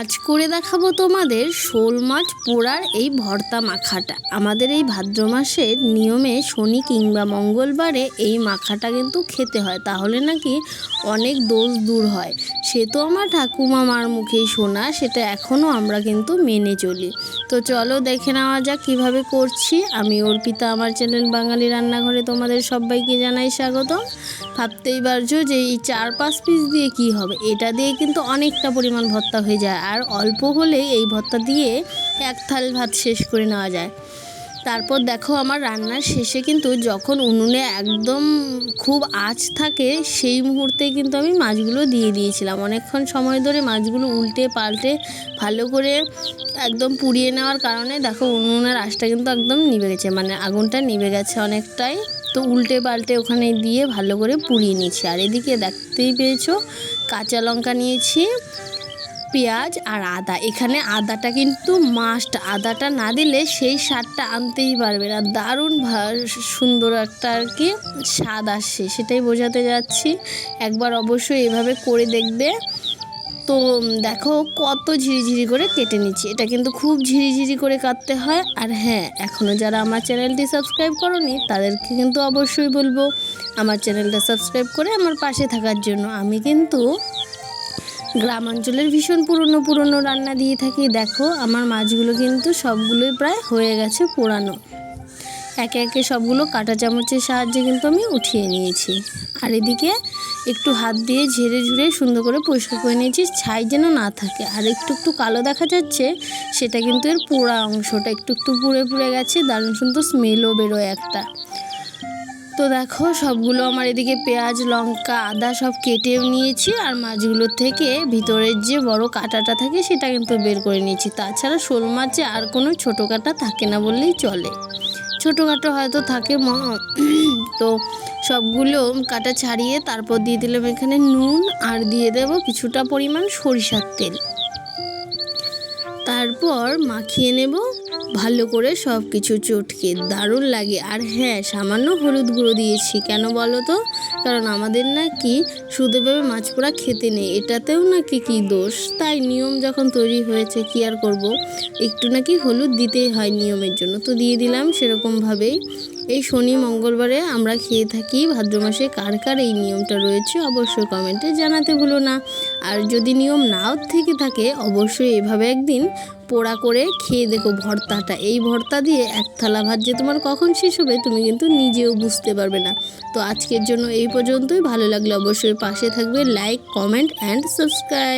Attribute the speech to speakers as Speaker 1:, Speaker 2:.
Speaker 1: আজ করে দেখাবো তোমাদের শোল মাছ পোড়ার এই ভর্তা মাখাটা। আমাদের এই ভাদ্র মাসের নিয়মে শনি কিংবা মঙ্গলবারে এই মাখাটা কিন্তু খেতে হয়। তাহলে নাকি অনেক দোষ দূর হয়। সে তো আমার ঠাকুমা মার মুখেই শোনা সেটা এখনও আমরা কিন্তু মেনে চলি। তো চলো দেখে নেওয়া যাক কীভাবে করছি। আমি অর্পিতা, আমার চ্যানেল বাঙালি রান্নাঘরে তোমাদের সবাইকে জানাই স্বাগত ভাবতেই পারছ যে এই চার পাঁচ পিস দিয়ে কি হবে? এটা দিয়ে কিন্তু অনেকটা পরিমাণ ভর্তা হয়ে যায়। আর অল্প হলে এই ভর্তা দিয়ে এক থাল ভাত শেষ করে নেওয়া যায়। তারপর দেখো আমার রান্নার শেষে কিন্তু যখন উনুনে একদম খুব আঁচ থাকে, সেই মুহূর্তে কিন্তু আমি মাছগুলো দিয়ে দিয়েছিলাম। অনেকক্ষণ সময় ধরে মাছগুলো উল্টে পাল্টে ভালো করে একদম পুড়িয়ে নেওয়ার কারণে দেখো উনুনের আঁচটা কিন্তু একদম নিভে গেছে মানে আগুনটা নিভে গেছে অনেকটাই। তো উল্টে পাল্টে ওখানে দিয়ে ভালো করে পুড়িয়ে নিয়েছি। আর এদিকে দেখতেই পেয়েছ, কাঁচা লঙ্কা নিয়েছি পেঁয়াজ আর আদা। এখানে আদাটা কিন্তু মাস্ট আদাটা না দিলে সেই স্বাদটা আনতেই পারবে না। দারুণ সুন্দর একটা আর কি স্বাদ আসছে, সেটাই বোঝাতে যাচ্ছি। একবার অবশ্যই এভাবে করে দেখবে। তো দেখো কত ঝিরিঝিরি করে কেটে নিচ্ছি। এটা কিন্তু খুব ঝিরিঝিরি করে কাটতে হয়। আর হ্যাঁ এখনও যারা আমার চ্যানেলটি সাবস্ক্রাইব করনি, তাদেরকে কিন্তু অবশ্যই বলব, আমার চ্যানেলটা সাবস্ক্রাইব করে আমার পাশে থাকার জন্য। আমি কিন্তু গ্রাম অঞ্চলের ভীষণ পুরনো পুরনো রান্না দিয়ে থাকি। দেখো, আমার মাছগুলো কিন্তু সবগুলোই প্রায় হয়ে গেছে পোড়ানো। একে একে সবগুলো কাঁটা চামচের সাহায্যে কিন্তু আমি উঠিয়ে নিয়েছি। আর এদিকে একটু হাত দিয়ে ঝেড়ে ঝুড়ে সুন্দর করে পরিষ্কার করে নিয়েছি, ছাই যেন না থাকে। আর একটু একটু কালো দেখা যাচ্ছে, সেটা কিন্তু এর পোড়া অংশটা একটু একটু পুড়ে পুড়ে গেছে, দারুণ সুন্দর স্মেলও বেরোয় একটা। তো দেখো, সবগুলো আমার এদিকে পেঁয়াজ, লঙ্কা, আদা সব কেটেও নিয়েছি আর মাছগুলোর থেকে ভিতরের যে বড় কাঁটাটা থাকে সেটা কিন্তু বের করে নিয়েছি। তাছাড়া শোল মাছে আর কোনো ছোটো কাঁটা থাকে না বললেই চলে। ছোটোখাটো হয়তো থাকে ম- তো সবগুলো কাটা ছাড়িয়ে তারপর দিয়ে দিলাম এখানে নুন আর দিয়ে দেবো কিছুটা পরিমাণ সরিষার তেল। তারপর মাখিয়ে নেব। ভালো করে সব কিছু চটকে, দারুণ লাগে। আর হ্যাঁ সামান্য হলুদ গুঁড়ো দিয়েছি, কেন বলো তো? কারণ আমাদের নাকি শুধুভাবে মাছ পোড়া খেতে নেই, এটাতেও নাকি কি দোষ? তাই নিয়ম যখন তৈরি হয়েছে, কি আর করব? একটু নাকি হলুদ দিতেই হয় নিয়মের জন্য। তো দিয়ে দিলাম সেরকমভাবেই। এই শনি মঙ্গলবারে আমরা খেয়ে থাকি। ভাদ্র মাসে কার কার এই নিয়মটা রয়েছে অবশ্যই কমেন্টে জানাতে ভুলো না। আর যদি নিয়ম নাও থেকে থাকে, অবশ্যই এভাবে একদিন পোড়া করে খেয়ে দেখো ভর্তাটা। এই ভর্তা দিয়ে এক থালা ভাত যে তোমার কখন শেষ হবে, তুমি কিন্তু নিজেও বুঝতে পারবে না। তো আজকের জন্য এই পর্যন্তই। ভালো লাগলে অবশ্যই পাশে থাকবে। Like comment and subscribe